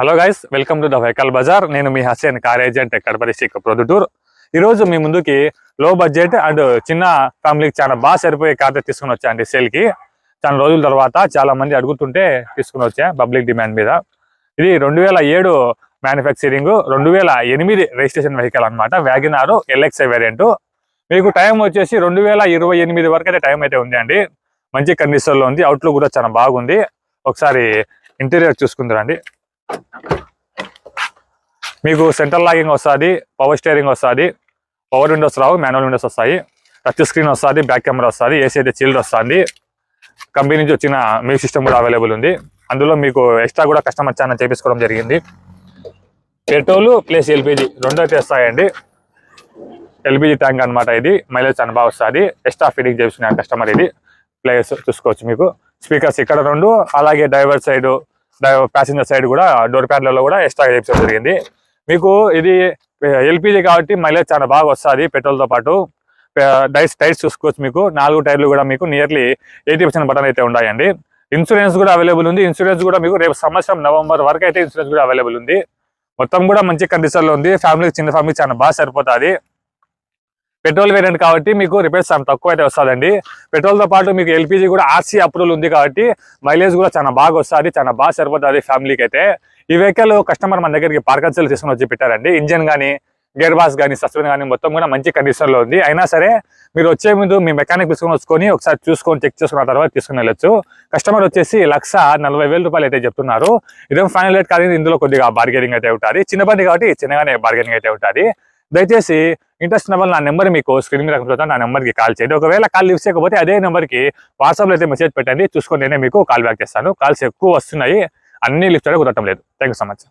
Hello guys welcome to the vehicle bazaar నేను మీ Hasan car agent కడపరి డిస్టిక్ ప్రొద్దుటూర్. ఈ రోజు మీ ముందుకి లో బడ్జెట్ అండ్ చిన్న ఫ్యామిలీకి చాలా బాగా సరిపోయే కార్ తీసుకుని వచ్చా అండి సేల్కి. చాలా రోజుల తర్వాత చాలా మంది అడుగుతుంటే తీసుకుని వచ్చా పబ్లిక్ డిమాండ్ మీద. ఇది రెండు వేల ఏడు మ్యానుఫ్యాక్చరింగ్ రెండు వేల ఎనిమిది రిజిస్ట్రేషన్ వెహికల్ అనమాట వ్యాగినారు ఎల్ఎక్స్ఐ వేరియంట్ మీకు టైం వచ్చేసి రెండు వేల ఇరవై ఎనిమిది వరకు అయితే టైం అయితే ఉంది అండి. మంచి కండిషన్లో ఉంది. అవుట్లుక్ కూడా చాలా బాగుంది. ఒకసారి ఇంటీరియర్ చూసుకుందరండి. మీకు సెంట్రల్ లాగింగ్ వస్తుంది పవర్ స్టీరింగ్ వస్తుంది పవర్ విండోస్ రావు మాన్యువల్ విండోస్ వస్తాయి టచ్ స్క్రీన్ వస్తుంది బ్యాక్ కెమెరా వస్తుంది ఏసీ అయితే చిల్డ్ వస్తుంది. కంపెనీ నుంచి వచ్చిన మ్యూజిక్ సిస్టమ్ కూడా అవైలబుల్ ఉంది. అందులో మీకు ఎక్స్ట్రా కూడా కస్టమర్ ఛానల్ చేపించుకోవడం జరిగింది. పెట్రోల్ ప్లస్ ఎల్పిజి రెండు అయితే వస్తాయండి. ఎల్పిజి ట్యాంక్ అన్నమాట ఇది మైలేజ్ చాలా బాగా వస్తుంది. ఎక్స్ట్రా ఫీడింగ్ చేసిన కస్టమర్ ఇది. ప్లేయర్స్ చూసుకోవచ్చు మీకు. స్పీకర్స్ ఇక్కడ రెండు అలాగే డ్రైవర్ సైడ్ ప్యాసింజర్ సైడ్ కూడా డోర్ ప్యాడ్లలో కూడా ఎక్స్ట్రా చేయించడం జరిగింది. మీకు ఇది ఎల్పిజి కాబట్టి మైలేజ్ చాలా బాగా వస్తుంది పెట్రోల్తో పాటు. డైస్ టైర్స్ చూసుకోవచ్చు మీకు. నాలుగు టైర్లు కూడా మీకు నియర్లీ ఎయిటీ పర్సెంట్ బటన్ అయితే ఉన్నాయండి. ఇన్సూరెన్స్ కూడా అవైలబుల్ ఉంది. ఇన్సూరెన్స్ కూడా మీకు రేపు సంవత్సరం నవంబర్ వరకు అయితే ఇన్సూరెన్స్ కూడా అవైలబుల్ ఉంది. మొత్తం కూడా మంచి కండిషన్లో ఉంది. ఫ్యామిలీకి చిన్న ఫ్యామిలీ చాలా బాగా సరిపోతుంది. పెట్రోల్ వేరియంట్ కాబట్టి మీకు రిపేర్స్ చాలా తక్కువ అయితే వస్తుందండి. పెట్రోల్తో పాటు మీకు ఎల్పిజి కూడా ఆర్సీ అప్రూవల్ ఉంది కాబట్టి మైలేజ్ కూడా చాలా బాగా వస్తుంది చాలా బాగా సరిపోతుంది ఫ్యామిలీకి అయితే. ఈ వెహికల్ కస్టమర్ మన దగ్గరికి పార్కన్సల్ తీసుకుని వచ్చి పెట్టారండి. ఇంజన్ కానీ గేర్ బాస్ కానీ సస్పెన్ కానీ మొత్తం కూడా మంచి కండిషన్లో ఉంది. అయినా సరే మీరు వచ్చే ముందు మీ మెకానిక్ తీసుకొని వచ్చుకొని ఒకసారి చూసుకొని చెక్ చేసుకున్న తర్వాత తీసుకుని వెళ్ళొచ్చు. కస్టమర్ వచ్చేసి లక్ష నలభై వేల రూపాయలు అయితే చెప్తున్నారు. ఇదేం ఫైనల్ రేట్ కానీ ఇందులో కొద్దిగా బార్గెనింగ్ అయితే ఉంటుంది చిన్న బండి కాబట్టి చిన్నగానే బార్గెనింగ్ అయితే ఉంటుంది దయచేసి ఇంట్రెస్ట్ నెంబర్ నా నెంబర్ మీకు స్క్రీన్ మీద కనిపిస్తుంది నా నెంబర్కి కాల్ చేయండి. ఒకవేళ కాల్ లిఫ్ట్ చేయకపోతే అదే నెంబర్కి వాట్సాప్లో అయితే మెసేజ్ పెట్టండి. చూసుకొని నేనే మీకు కాల్ బ్యాక్ చేస్తాను. కాల్స్ ఎక్కువ వస్తున్నాయి. అన్ని లిఫ్ట్ కూడా కుదరటం లేదు. Thank so much